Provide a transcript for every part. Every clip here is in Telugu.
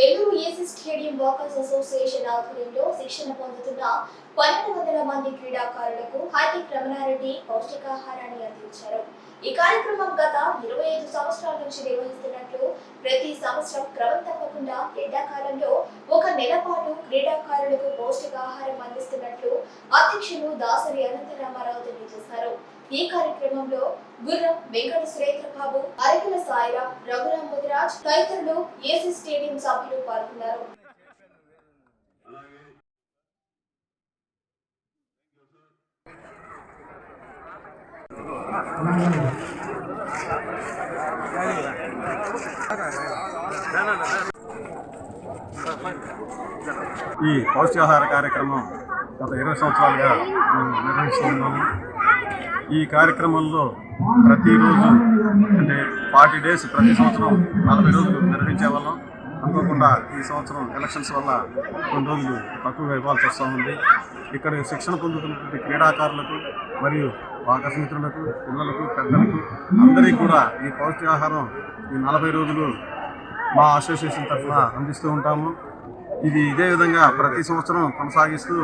Nellore AC stadium walkers association ఆధ్వర్యంలో శిక్షణ పొందుతున్న పన్నెండు వందల మంది క్రీడాకారులకు హార్దిక్ రమణారెడ్డి పౌష్టికాహారాన్ని అందించారు. ఈ కార్యక్రమం గత ఇరవై ఐదు సంవత్సరాల నుంచి నిర్వహిస్తున్నట్లు ప్రతి సంవత్సరం క్రమం తప్పకుండా ఎండాకాలంలో ఒక నెల పాటు క్రీడాకారులకు పౌష్టికాహారం అందిస్తున్నట్లు అధ్యక్షులు దాసరి అనంతరామారావు తెలియజేశారు. ఈ కార్యక్రమంలో గుర్రం వెంకట సురేంద్రబాబు అరకుల సాయిరాం రఘురాం ముదిరాజ్ తదితరులు ఏసీ స్టేడియం సభ్యులు పాల్గొన్నారు. ఈ పౌష్టికాహార కార్యక్రమం గత ఇరవై సంవత్సరాలుగా మేము నిర్వహిస్తున్నాము. ఈ కార్యక్రమంలో ప్రతిరోజు అంటే ఫార్టీ డేస్ ప్రతి సంవత్సరం నలభై రోజులు నిర్వహించే వాళ్ళం. అనుకోకుండా ఈ సంవత్సరం ఎలక్షన్స్ వల్ల కొన్ని రోజులు తక్కువగా ఇవ్వాల్సి వస్తూ ఉంది. ఇక్కడ శిక్షణ పొందుతున్నటువంటి క్రీడాకారులకు మరియు వాకర్స్ పిల్లలకు పెద్దలకు అందరికీ కూడా ఈ పౌష్టికాహారం ఈ నలభై రోజులు మా అసోసియేషన్ తరఫున అందిస్తూ ఉంటాము. ఇది ఇదే విధంగా ప్రతి సంవత్సరం కొనసాగిస్తూ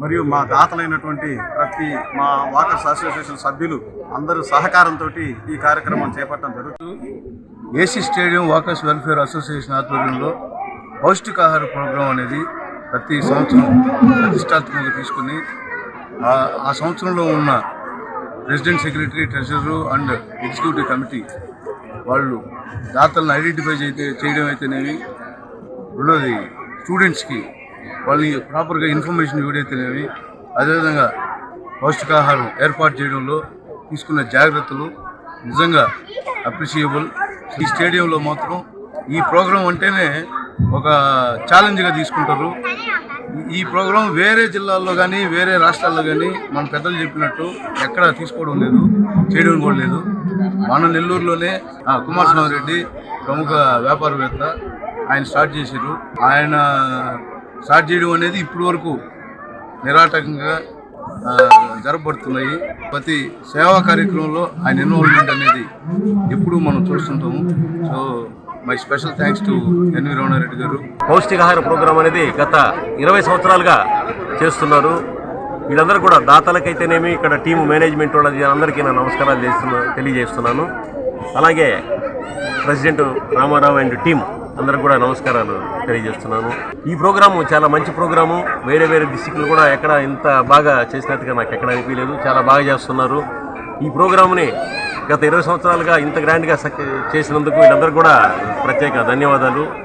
మరియు మా దాతలైనటువంటి ప్రతి మా వాకర్స్ అసోసియేషన్ సభ్యులు అందరూ సహకారంతో ఈ కార్యక్రమం చేపట్టడం జరుగుతుంది. AC stadium walkers welfare association ఆధ్వర్యంలో పౌష్టికాహార ప్రోగ్రాం అనేది ప్రతి సంవత్సరం ప్రతిష్టాత్మకంగా తీసుకుని ఆ- సంవత్సరంలో ఉన్న president secretary treasurer and executive committee వాళ్ళు దాతలను ఐడెంటిఫై చేయ చేయడం అయితేనేవి రెండోది స్టూడెంట్స్కి వాళ్ళని ప్రాపర్గా ఇన్ఫర్మేషన్ ఇవ్వడైతేనేమి అదేవిధంగా పౌష్టికాహారం ఏర్పాటు చేయడంలో తీసుకున్న జాగ్రత్తలు నిజంగా అప్రిషియబుల్ ఈ స్టేడియంలో మాత్రం ఈ ప్రోగ్రాం అంటేనే ఒక ఛాలెంజ్గా తీసుకుంటారు. ఈ- ఈ ప్రోగ్రాం వేరే జిల్లాల్లో కానీ వేరే రాష్ట్రాల్లో కానీ మన పెద్దలు చెప్పినట్టు ఎక్కడ తీసుకోవడం లేదు చేయడం కూడా లేదు. మన నెల్లూరులోనే ఆ, కుమారస్వామి రెడ్డి ప్రముఖ వ్యాపారవేత్త ఆయన స్టార్ట్ చేశారు. ఆయన స్టార్ట్ చేయడం అనేది ఇప్పటి వరకు నిరాటకంగా జరపడుతున్నాయి జరపబడుతున్నాయి. ప్రతి సేవా కార్యక్రమంలో ఆయన ఇన్వాల్వ్మెంట్ అనేది ఎప్పుడూ మనం చూస్తుంటాము. So my special thanks to NV Ramana Reddy గారు. పౌష్టికాహార ప్రోగ్రాం అనేది గత ఇరవై సంవత్సరాలుగా చేస్తున్నారు. వీళ్ళందరూ కూడా దాతలకైతేనేమి ఇక్కడ టీము మేనేజ్మెంట్ వాళ్ళది అందరికీ నా నమస్కారాలు చేస్తున్నా తెలియజేస్తున్నాను. అలాగే ప్రెసిడెంట్ రామారావు అండ్ టీం అందరికి కూడా నమస్కారాలు తెలియజేస్తున్నాను. ఈ ప్రోగ్రాము చాలా మంచి ప్రోగ్రాము. వేరే వేరే డిస్టిక్లు కూడా ఎక్కడ ఇంత బాగా చేసినట్టుగా నాకు ఎక్కడ అనిపించలేదు. చాలా బాగా చేస్తున్నారు. ఈ ప్రోగ్రామ్ని గత ఇరవై సంవత్సరాలుగా ఇంత గ్రాండ్గా సక్- చేసినందుకు వీళ్ళందరూ కూడా ప్రత్యేక ధన్యవాదాలు.